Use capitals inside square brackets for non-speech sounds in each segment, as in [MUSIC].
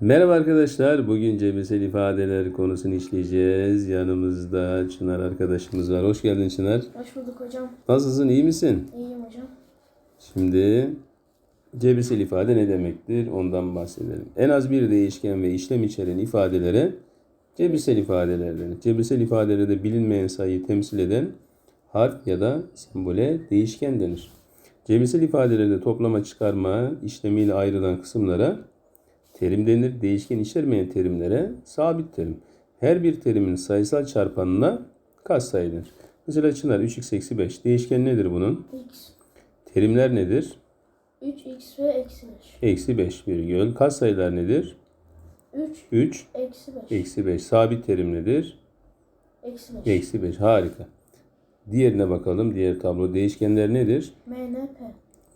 Merhaba arkadaşlar. Bugün cebirsel ifadeler konusunu işleyeceğiz. Yanımızda Çınar arkadaşımız var. Hoş geldin Çınar. Hoş bulduk hocam. Nasılsın? iyi misin? İyiyim hocam. Şimdi cebirsel ifade ne demektir? Ondan bahsedelim. En az bir değişken ve işlem içeren ifadelere cebirsel ifadeler denir. Cebirsel ifadelerde bilinmeyen sayıyı temsil eden harf ya da sembole değişken denir. Cebirsel ifadelerde toplama çıkarma işlemiyle ayrılan kısımlara terim denir. Değişken içermeyen terimlere sabit terim. Her bir terimin sayısal çarpanına katsayı denir. Mesela Çınar 3x eksi 5. Değişken nedir bunun? X. Terimler nedir? 3x ve eksi 5. Eksi 5 virgül. Katsayılar nedir? 3 3 eksi 5. eksi 5. Sabit terim nedir? Eksi 5. Eksi 5. Harika. Diğerine bakalım. Diğer tablo. Değişkenler nedir? M, N, P.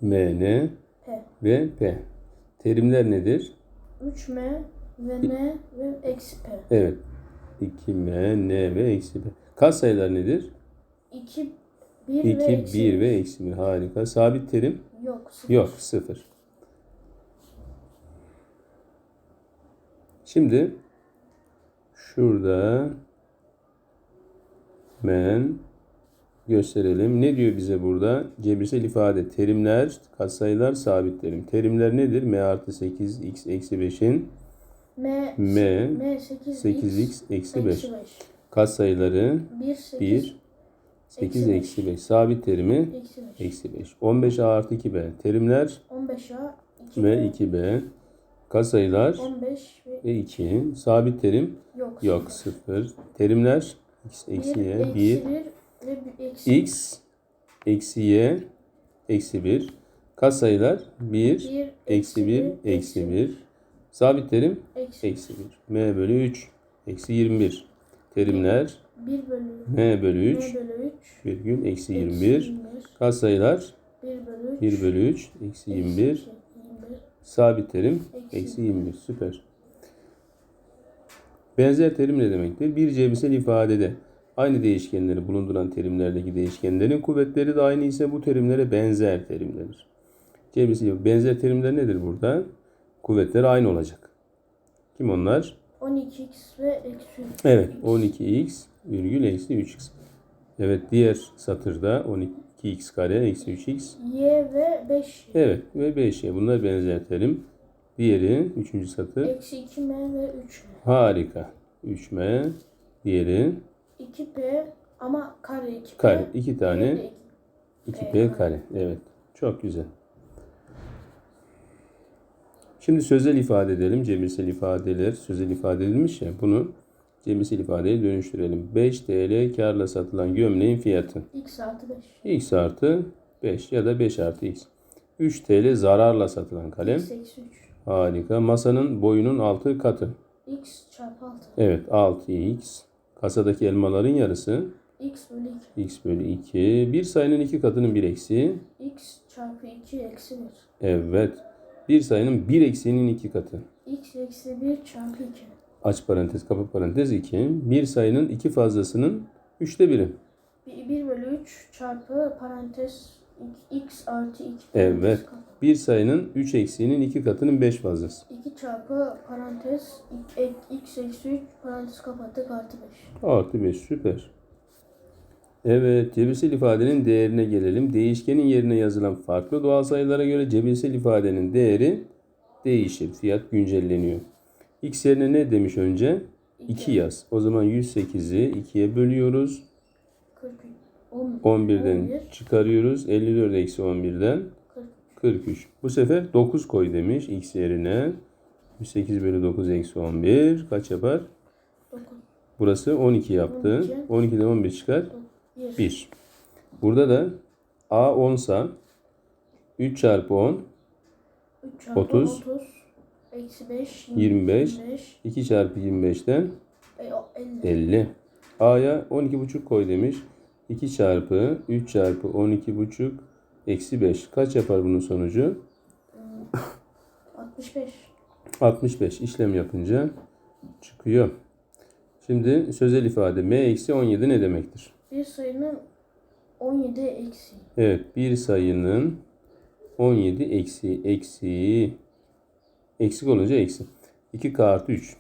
M, N P. ve P. Terimler nedir? 3M ve N ve eksi P. Evet. 2M, N ve eksi P. Katsayılar nedir? 2, 1 2, ve eksi 1 ve eksi 1. Harika. Sabit terim? Yok. Sıfır. Yok. 0. Şimdi şurada hemen gösterelim. Ne diyor bize burada? Cebirsel ifade. Terimler, katsayılar, sabit terim. Terimler nedir? M artı 8, x eksi 5'in M, M, M 8, 8x eksi 5. eksi 5. Katsayıları 1, 8, 1, 8 Eksi eksi 5. Sabit terimi eksi 5. eksi 5. 15a artı 2b. Terimler 15A, 2 ve 2b. Katsayılar 15 ve ve 2. Sabit terim yok. yok 0. Terimler x eksi y 1. 1 ve bir eksi x eksi y eksi 1. Katsayılar 1 1 eksi 1 eksi 1. Sabit terim eksi eksi 1. m bölü 3 eksi 21. Terimler 1 bölü m bölü 3 M bölü 3 virgül eksi eksi 21. Katsayılar 1 bölü 3 1 bölü 3 eksi 21. 21 Sabit terim Eksi eksi 21. Süper. Benzer terim ne demektir? Bir cebirsel ifadede aynı değişkenleri bulunduran terimlerdeki değişkenlerin kuvvetleri de aynı ise bu terimlere benzer terim denir. Cebirsel benzer terimler nedir burada? Kuvvetler aynı olacak. Kim onlar? 12x ve eksi 3. Evet 12x virgül eksi 3x. Evet diğer satırda 12x kare eksi 3x Y ve 5 Evet ve 5'e bunlar benzer terim. Diğeri 3. satır. eksi 2m ve 3 Harika. 3M. Diğeri 2p ama kare 2p. kare. 2 tane diğeri de 2P kare. Evet. Çok güzel. Şimdi sözel ifade edelim. Cebirsel ifadeler sözel ifade edilmiş ya. Bunu cebirsel ifadeye dönüştürelim. 5 TL karla satılan gömleğin fiyatı. iki. x artı 5. X artı 5 ya da 5 artı X. 3 TL zararla satılan kalem. x eksi 3. Harika. Masanın boyunun 6 katı. x çarpı 6. Evet 6x. Kasadaki elmaların yarısı. x bölü 2. x bölü 2. Bir sayının iki katının bir eksiği. x çarpı 2 eksi 1. Evet. Bir sayının bir eksiğinin iki katı. x eksi 1 çarpı 2. Aç parantez kapı parantez 2. Bir sayının iki fazlasının üçte biri. 1 bölü 3 çarpı parantez x artı 2. Evet. Bir sayının 3 eksiğinin iki katının 5 fazlası. 2 çarpı parantez x eksi 3 parantez kapattık artı 5. Artı 5 süper. Evet cebirsel ifadenin değerine gelelim. Değişkenin yerine yazılan farklı doğal sayılara göre cebirsel ifadenin değeri değişir. Fiyat güncelleniyor. X yerine ne demiş önce? 2 yaz. O zaman 108'i 2'ye bölüyoruz. 40, 10, 11'den 11, çıkarıyoruz. 54 eksi 11'den 40. 43. Bu sefer 9 koy demiş X yerine. 108 bölü 9 eksi 11 kaç yapar? 9, Burası 12 yaptı. 12. 12'den 11 çıkar. 1. 1. Burada da A 10 sa 3 çarpı 10 3 çarpı 30, 30, eksi 5, 25, 25, 2 çarpı 25'ten e, o 50. 50. A'ya 12,5 koy demiş. 2 çarpı 3 çarpı 12,5 eksi 5. Kaç yapar bunun sonucu? 65. 65 işlem yapınca çıkıyor. Şimdi sözel ifade m eksi 17 ne demektir? Bir sayının 17 eksi. Evet bir sayının 17 eksi eksi eksik olunca eksi. 2k artı 3.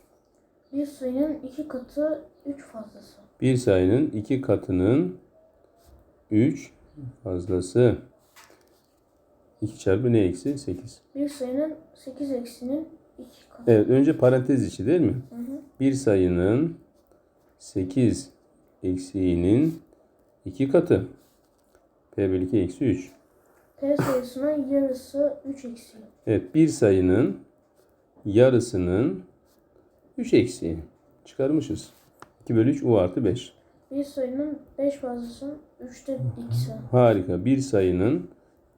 Bir sayının iki katı üç fazlası. Bir sayının iki katının 3 fazlası. 2 çarpı ne eksi? 8. Bir sayının sekiz eksinin iki katı. Evet önce parantez içi değil mi? Hı hı. Bir sayının 8 eksiğinin 2 katı. P bölü 2 eksi 3. P sayısının yarısı üç eksiği. Evet bir sayının yarısının 3 eksiği. Çıkarmışız. 2 bölü 3 u artı 5. Bir sayının beş fazlasının üçte ikisi. Harika. Bir sayının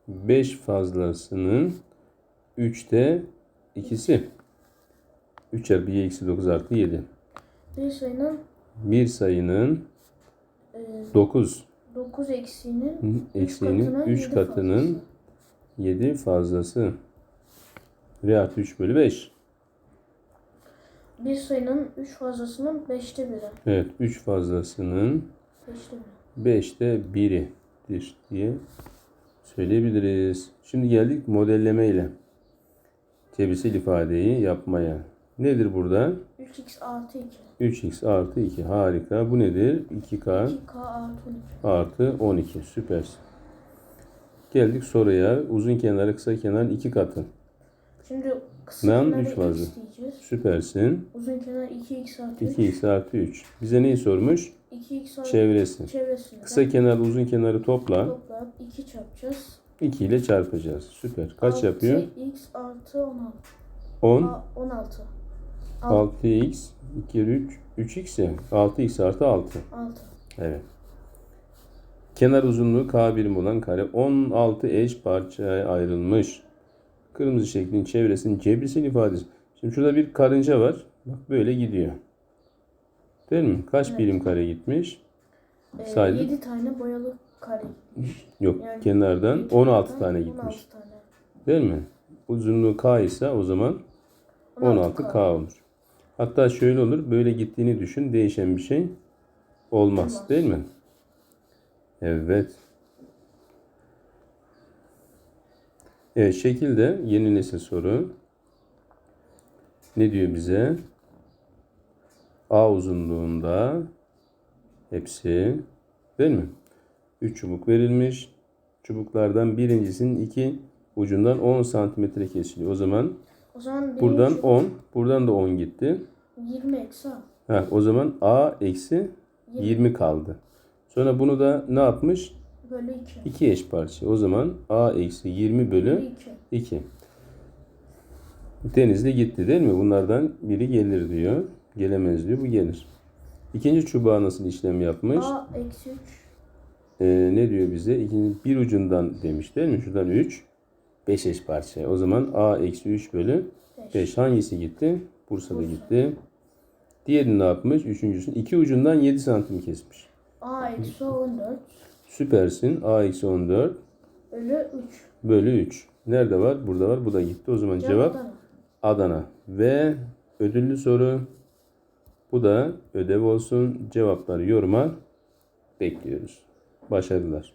5 fazlasının 3'te ikisi. 3 çarpı y eksi 9 artı 7. Bir sayının Bir sayının e, 9 dokuz eksiğinin üç eksiğinin katının 3 yedi katının fazlası. 7 fazlası. R artı 3 bölü 5. Bir sayının üç fazlasının beşte biri. Evet 3 fazlasının Beşte biri. 5'te 1'idir diye söyleyebiliriz. Şimdi geldik modelleme ile cebirsel ifadeyi yapmaya. Nedir burada? 3x artı 2. 3x artı 2 harika. Bu nedir? 2k 2k artı 12. artı 12 süpersin. Geldik soruya. Uzun kenarı kısa kenarın 2 katı. Şimdi kısa kenara üç fazla. x diyeceğiz. Süpersin. Uzun kenar 2x artı 3. 2x artı 3. Bize neyi sormuş? 2x artı Çevresi. çevresinden Kısa kenar uzun kenarı topla. toplayıp 2 çarpacağız. 2 ile çarpacağız. Süper. Kaç yapıyor? 6x artı 16. 10. Aa, 16. 6x 2 3 3x ya. 6x artı 6. 6. Evet. Kenar uzunluğu k birim olan kare 16 eş parçaya ayrılmış. Kırmızı şeklin çevresinin cebirsel ifadesi. Şimdi şurada bir karınca var. Bak böyle gidiyor. Değil mi? Kaç Evet. birim kare gitmiş? Ee, Saydık. 7 tane boyalı kare gitmiş. [LAUGHS] Yok. Yani kenardan Bir 16 kenardan tane gitmiş. 16 tane. Değil mi? Uzunluğu k ise o zaman 16K olur. Hatta şöyle olur. Böyle gittiğini düşün. Değişen bir şey olmaz. Olmaz. Değil mi? Evet. Evet şekilde yeni nesil soru. Ne diyor bize? A uzunluğunda hepsi değil mi? 3 çubuk verilmiş. Çubuklardan birincisinin iki ucundan 10 santimetre kesiliyor. O zaman O zaman Buradan şu 10, buradan da 10 gitti. 20 eksi A. Ha, o zaman A eksi 20 kaldı. Sonra bunu da ne yapmış? Bölü 2. 2 eş parça. O zaman A eksi 20 Bölü bölü 2. 2. Denizli gitti değil mi? Bunlardan biri gelir diyor. Gelemez diyor. Bu gelir. İkinci çubuğa nasıl işlem yapmış? A eksi 3. Ee, ne diyor bize? İkinci, bir ucundan demiş değil mi? Şuradan 3. 5 eş parça. O zaman A eksi 3 bölü 5. 5 hangisi gitti? Bursa'da Bursa. gitti. Diğerini ne yapmış? Üçüncüsünü. iki ucundan 7 santim kesmiş. A eksi 14 Süpersin. A eksi 14 bölü 3. bölü 3. Nerede var? Burada var. Bu da gitti. O zaman cevap Adana. Adana. Ve ödüllü soru. Bu da ödev olsun. Cevapları yoruma bekliyoruz. Başarılar.